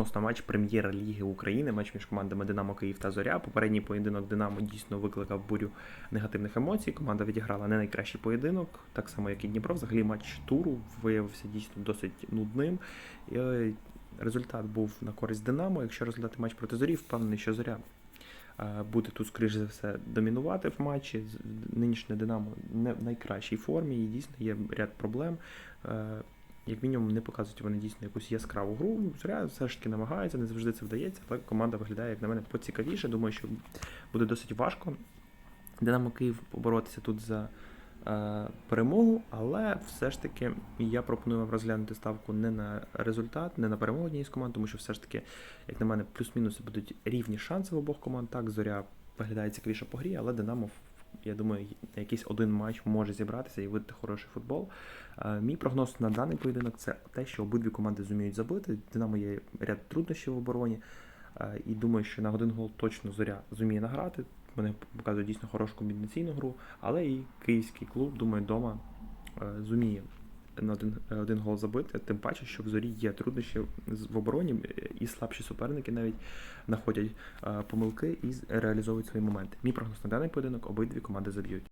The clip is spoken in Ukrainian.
Відносно матч прем'єр-ліги України, матч між командами Динамо Київ та Зоря. Попередній поєдинок Динамо дійсно викликав бурю негативних емоцій. Команда відіграла не найкращий поєдинок, так само як і Дніпро. Взагалі матч туру виявився дійсно досить нудним. Е, результат був на користь Динамо. Якщо розглядати матч проти зорі, впевнений, що зоря е, буде тут, скоріш за все, домінувати в матчі. Нинішнє Динамо не в найкращій формі і дійсно є ряд проблем. Як мінімум, не показують вони дійсно якусь яскраву гру. Зоря все ж таки намагається, не завжди це вдається, але команда виглядає, як на мене, поцікавіше. Думаю, що буде досить важко. Динамо Київ поборотися тут за е, перемогу, але все ж таки я пропоную вам розглянути ставку не на результат, не на перемогу однієї з команд, тому що все ж таки, як на мене, плюс-мінуси будуть рівні шанси в обох команд. Так, зоря виглядає цікавіше по грі, але Динамо, я думаю, якийсь один матч може зібратися і видати хороший футбол. Е, Мій прогноз на даний поєдинок це те, що обидві команди зуміють забити. Динамо є ряд труднощів в обороні. Е, І думаю, що на один гол точно зоря зуміє награти. Вони показують дійсно хорошу комбінаційну гру, але і київський клуб, думаю, вдома е, зуміє на один, е, один гол забити. Тим паче, що в зорі є труднощі в обороні, е, і слабші суперники навіть знаходять е, помилки і реалізовують свої моменти. Мій прогноз на даний поєдинок обидві команди заб'ють.